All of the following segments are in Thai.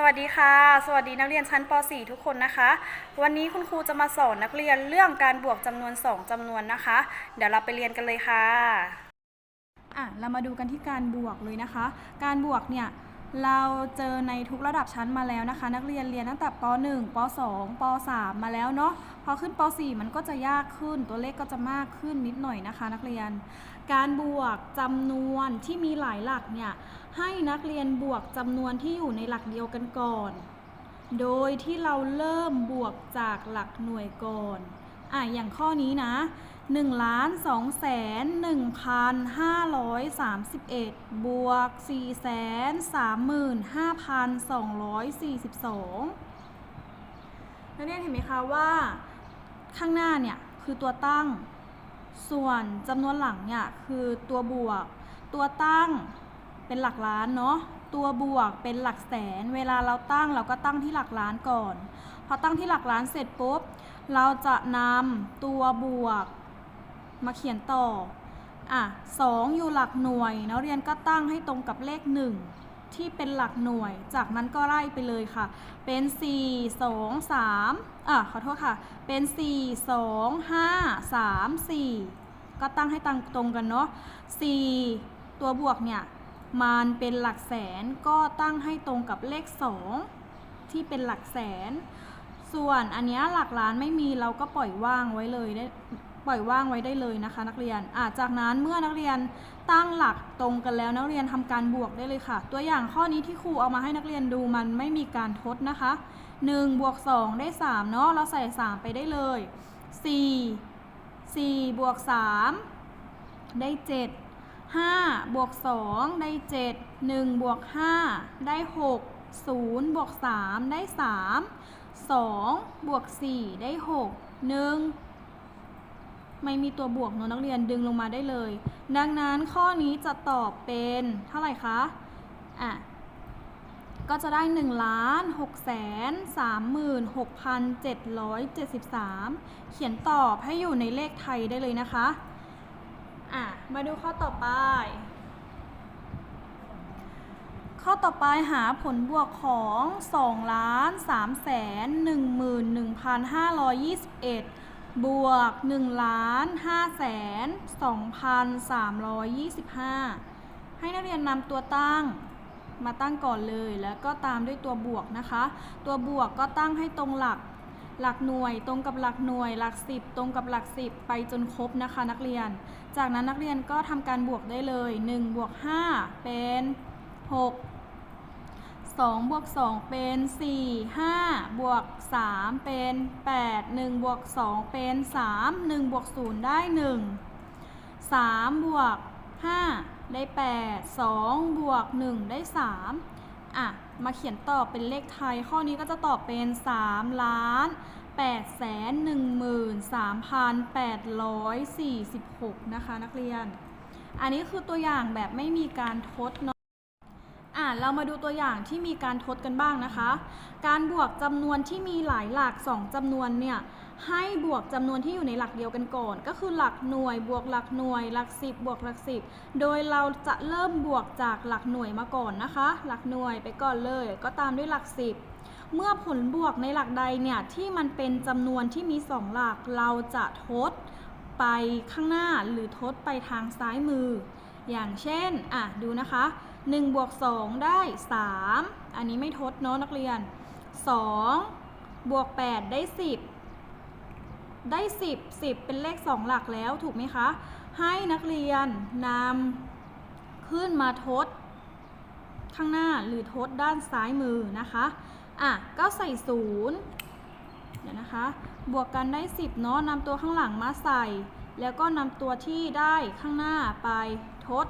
สวัสดีค่ะ สวัสดีนักเรียนชั้นป .4 ทุกคนนะคะ วันนี้คุณครูจะมาสอนนักเรียนเรื่องการบวกจำนวน 2จำนวนนะคะ เดี๋ยวเราไปเรียนกันเลยค่ะ อะ เรามาดูกันที่การบวกเลยนะคะ การบวกเนี่ย เราเจอในทุกระดับชั้นมาแล้วนะคะ นักเรียนเรียนตั้งแต่ป .1 ป .2 ป .3 มาแล้วเนาะพอขึ้นป .4 มันก็จะยากขึ้น ตัวเลขก็จะมากขึ้นนิดหน่อยนะคะ นักเรียน การบวกจำนวนที่มีหลายหลักเนี่ยให้นักเรียนบวกจำนวนที่อยู่ในหลักเดียวกันก่อน โดยที่เราเริ่มบวกจากหลักหน่วยก่อนอะอย่างข้อนี้นะ 1ล้าน2แสน1,531 บวก4แสน35,242นักเรียนเห็นไหมคะว่า ข้างหน้าเนี่ย คือตัวตั้ง ส่วนจำนวนหลังเนี่ย คือตัวบวก ตัวตั้งเป็นหลักล้านเนาะตัวบวกเป็นหลักแสน เวลาเราตั้งเราก็ตั้งที่หลักล้านก่อน พอตั้งที่หลักล้านเสร็จปุ๊บ เราจะนำตัวบวก มาเขียนต่ออะสองอยู่หลักหน่วยนักเรียนก็ตั้งให้ตรงกับเลข 1 ที่เป็นหลักหน่วย จากนั้นก็ไล่ไปเลยค่ะ เป็น 4 2 3อะขอโทษค่ะ เป็น 4 2 5 3 4 ก็ตั้งให้ตั้งตรงกันเนาะ4ตัวบวกเนี่ย มันเป็นหลักแสนก็ตั้งให้ตรงกับเลข 2 ที่เป็นหลักแสน ส่วนอันเนี้ยหลักล้านไม่มีเราก็ปล่อยว่างไว้เลย ปล่อยว่างไว้ได้เลยนะคะนักเรียนอาจากนั้นเมื่อนักเรียนตั้งหลักตรงกันแล้วนักเรียนทำการบวกได้เลยค่ะ ตัวอย่างข้อนี้ที่ครูเอามาให้นักเรียนดูมันไม่มีการทดนะคะ1บวก2ได้3เนาะเราใส่ 3 ไปได้เลย 4 4บวก3ได้ 7 5บวก2ได้ 7 1บวก5ได้ 6 0บวก3ได้ 3 2บวก4ได้ 6 1 ไม่มีตัวบวกเนอะนักเรียนดึงลงมาได้เลย ดังนั้นข้อนี้จะตอบเป็นเท่าไหร่คะ อะ ก็จะได้1ล้าน6แสน36,773 เขียนตอบให้อยู่ในเลขไทยได้เลยนะคะ อะ มาดูข้อต่อไป ข้อต่อไปหาผลบวกของ2ล้าน3แสน11,521 บวก1ล้าน5แสน2,325 ให้นักเรียนนำตัวตั้งมาตั้งก่อนเลยแล้วก็ตามด้วยตัวบวกนะคะ ตัวบวกก็ตั้งให้ตรงหลักหลักหน่วยตรงกับหลักหน่วย หลักสิบตรงกับหลักสิบไปจนครบนะคะนักเรียน จากนั้นนักเรียนก็ทำการบวกได้เลย 1 บวก 5 เป็น 6 2 บวก 2 เป็น 4 5 บวก 3 เป็น 8 1 บวก 2 เป็น 3 1 บวก 0 ได้ 1 3 บวก 5 ได้ 8 2 บวก 1 ได้ 3 อะ มาเขียนตอบเป็นเลขไทย ข้อนี้ก็จะตอบเป็น 3 ล้าน8แสน13,846 นะคะ นักเรียน อันนี้คือตัวอย่างแบบไม่มีการทดเนาะ เรามาดูตัวอย่างที่มีการทดกันบ้างนะคะ การบวกจำนวนที่มีหลายหลัก2จำนวนเนี่ยให้บวกจำนวนที่อยู่ในหลักเดียวกันก่อน ก็คือหลักหน่วยบวกหลักหน่วย หลักสิบบวกหลักสิบโดยเราจะเริ่มบวกจากหลักหน่วยมาก่อนนะคะ หลักหน่วยไปก่อนเลย ก็ตามด้วยหลักสิบเมื่อผลบวกในหลักใดเนี่ยที่มันเป็นจำนวนที่มีสองหลักเราจะทดไปข้างหน้าหรือทดไปทางซ้ายมือ อย่างเช่นอะดูนะคะ 1บวก2ได้ 3 อันนี้ไม่ทดเนาะนักเรียน 2 บวก 8 ได้ 10 ได้ 10 10 เป็นเลข 2 หลักแล้วถูกไหมคะ ให้นักเรียนนำขึ้นมาทด ข้างหน้าหรือทดด้านซ้ายมือนะคะ อะ ก็ใส่0เดี๋ยวนะคะ บวกกันได้ 10 เนาะนำตัวข้างหลังมาใส่ แล้วก็นำตัวที่ได้ข้างหน้าไปทด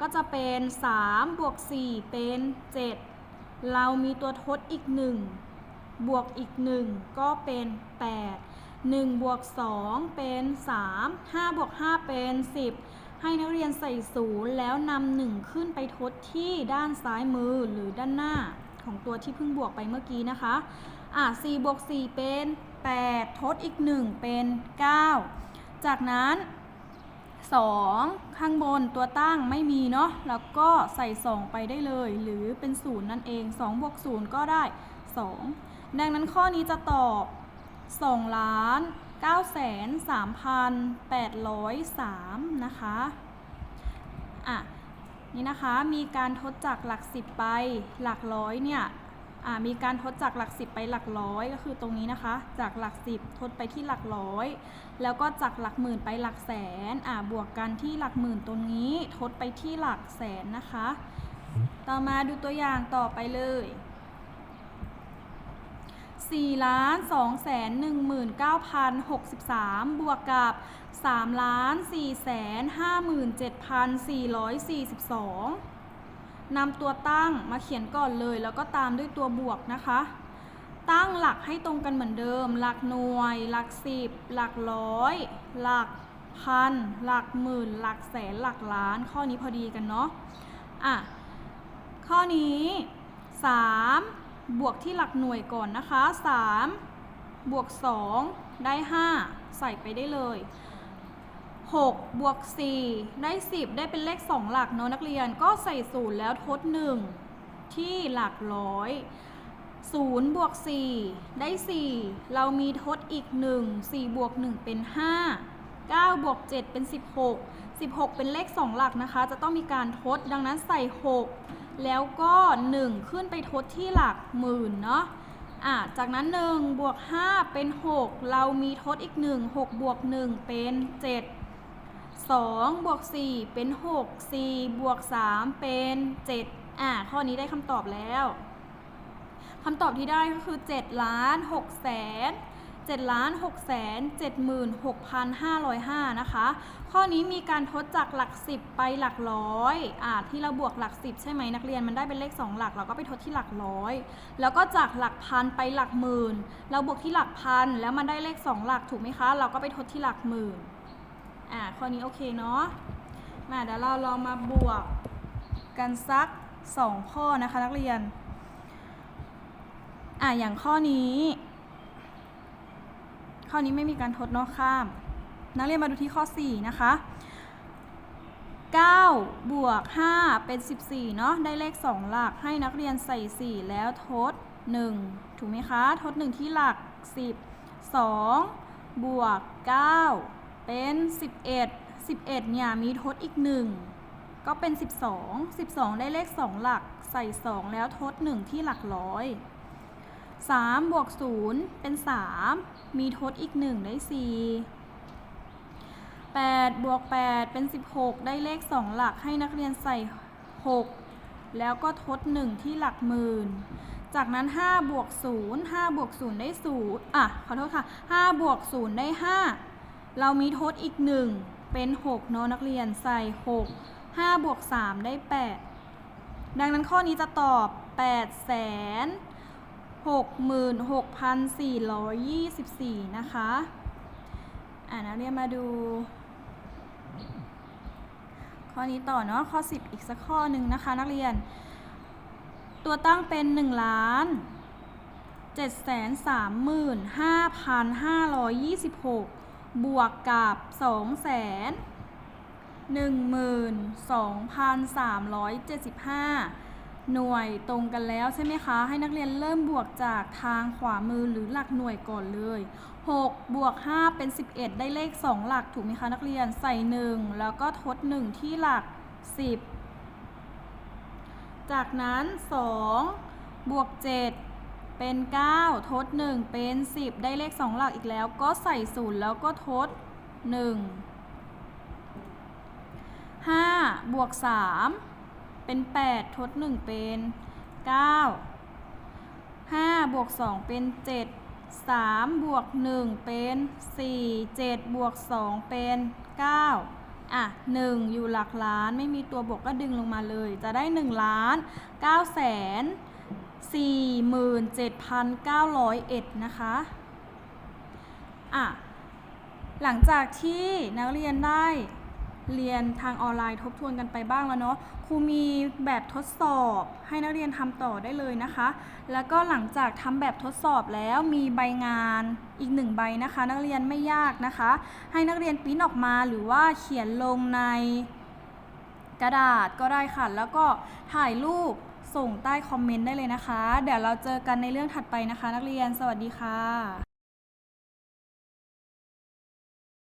ก็จะเป็น3บวก4เป็น 7 เรามีตัวทดอีก 1 บวกอีก 1 ก็เป็น 8 1บวก2เป็น 3 5บวก5เป็น 10 ให้นักเรียนใส่ศูนย์แล้วนำ1ขึ้นไปทดที่ด้านซ้ายมือหรือด้านหน้าของตัวที่เพิ่งบวกไปเมื่อกี้นะคะ อะ4บวก4เป็น 8 ทดอีก 1 เป็น 9 จากนั้น 2 ข้างบนตัวตั้งไม่มีเนาะแล้วก็ใส่ 2 ไปได้เลย หรือเป็น 0 นั่นเอง2บวก0 ก็ได้ 2 ดังนั้นข้อนี้จะตอบ2ล้าน9แสน3,803 นะคะอะนี่นะคะมีการทดจากหลัก 10 ไปหลักร้อยเนี่ย มีการทดจากหลัก10ไปหลักร้อยก็คือตรงนี้นะคะ จากหลัก10ทดไปที่หลักร้อย แล้วก็จากหลักหมื่นไปหลักแสนบวกกันที่หลักหมื่นตรงนี้ทดไปที่หลักแสนนะคะ ต่อมาดูตัวอย่างต่อไปเลย4ล้าน2แสน19,063 บวกกับ3ล้าน4แสน57,442 นำตัวตั้งมาเขียนก่อนเลย แล้วก็ตามด้วยตัวบวกนะคะ ตั้งหลักให้ตรงกันเหมือนเดิม หลักหน่วย หลักสิบ หลักร้อย หลักพัน หลักหมื่น หลักแสน หลักล้าน ข้อนี้พอดีกันเนาะ อะ ข้อนี้ 3 บวกที่หลักหน่วยก่อนนะคะ 3 บวก 2 ได้ 5 ใส่ไปได้เลย 6บวก4ได้ 10 ได้เป็นเลข 2 หลักเนาะนักเรียนก็ใส่ศูนย์แล้วทด 1 ที่หลักร้อย0บวก4ได้ 4 เรามีทดอีก 1 4บวก1เป็น 5 9บวก7เป็น 16 16 เป็นเลข 2 หลักนะคะ จะต้องมีการทดดังนั้นใส่ 6 แล้วก็ 1 ขึ้นไปทดที่หลักหมื่นเนาะอะจากนั้น1บวก5เป็น 6 เรามีทดอีก 1 6บวก1เป็น 7 2บวก4เป็น 6 4บวก3เป็น 7 อะข้อนี้ได้คำตอบแล้วคำตอบที่ได้ก็คือ7ล้าน6แสน7ล้าน6แสน76,505 นะคะ ข้อนี้มีการทดจากหลัก 10 ไปหลักร้อยอ่าที่เราบวกหลัก 10 ใช่ไหมนักเรียนมันได้เป็นเลข 2 หลัก เราก็ไปทดที่หลักร้อย แล้วก็จากหลักพันไปหลักหมื่น เราบวกที่หลักพันแล้วมันได้เลข 2 หลักถูกไหมคะ เราก็ไปทดที่หลักหมื่น อ่าข้อนี้โอเคเนาะมาเดี๋ยวเราลองมาบวกกันสัก 2 ข้อนะคะนักเรียน อะอย่างข้อนี้ ข้อนี้ไม่มีการทดเนอกข้าม นักเรียนมาดูที่ข้อ 4 นะคะ9บวก 5 เป็น 14 เนาะได้เลข 2 หลักให้นักเรียนใส่ 4 แล้วทด 1 ถูกไหมคะ ทด 1 ที่หลัก 10 2 บวก 9 เป็น 11 11เนี่ยมีทดอีก 1 ก็เป็น 12 12 ได้เลข 2 หลักใส่ 2 แล้วทด 1 ที่หลักร้อย3บวก0เป็น 3 มีทดอีก 1 ได้ 4 8บวก8เป็น 16 ได้เลข 2 หลักให้นักเรียนใส่ 6 แล้วก็ทด 1 ที่หลักหมื่น จากนั้น5บวก0 5บวก0ได้0อะขอโทษค่ะ5บวก0ได้ 5 เรามีทดอีก 1 เป็น6เนาะนักเรียนใส่ 6 5บวก3ได้ 8 ดังนั้นข้อนี้จะตอบ 8 แสน66,424 นะคะ อ่านักเรียนมาดู ข้อนี้ต่อเนาะข้อ 10 อีกสักข้อหนึ่งนะคะ นักเรียน ตัวตั้งเป็น 1 ล้าน 735,526 บวกกับ2แสน12,375 หน่วยตรงกันแล้วใช่ไหมคะ ให้นักเรียนเริ่มบวกจากทางขวามือหรือหลักหน่วยก่อนเลย 6 บวก 5 เป็น 11 ได้เลข 2 หลักถูกไหมคะนักเรียนใส่ 1 แล้วก็ทด 1 ที่หลัก 10 จากนั้น 2 บวก 7 เป็น 9 ทด 1 เป็น 10 ได้เลข 2 หลักอีกแล้ว ก็ใส่0แล้วก็ทด 1 5 บวก 3 เป็น 8 ทด 1 เป็น 9 5 บวก 2 เป็น 7 3 บวก 1 เป็น 4 7 บวก 2 เป็น 9 อะ 1 อยู่หลักล้านไม่มีตัวบวกก็ดึงลงมาเลย จะได้ 1 ล้าน9แสน 47,901 นะคะอะหลังจากที่นักเรียนได้เรียนทางออนไลน์ทบทวนกันไปบ้างแล้วเนาะ ครูมีแบบทดสอบให้นักเรียนทำต่อได้เลยนะคะ แล้วก็หลังจากทำแบบทดสอบแล้วมีใบงานอีกหนึ่งใบนะคะ นักเรียนไม่ยากนะคะ ให้นักเรียนปิ้นออกมาหรือว่าเขียนลงในกระดาษก็ได้ค่ะ แล้วก็ถ่ายรูป ส่งใต้คอมเมนต์ได้เลยนะคะ เดี๋ยวเราเจอกันในเรื่องถัดไปนะคะ นักเรียน สวัสดีค่ะ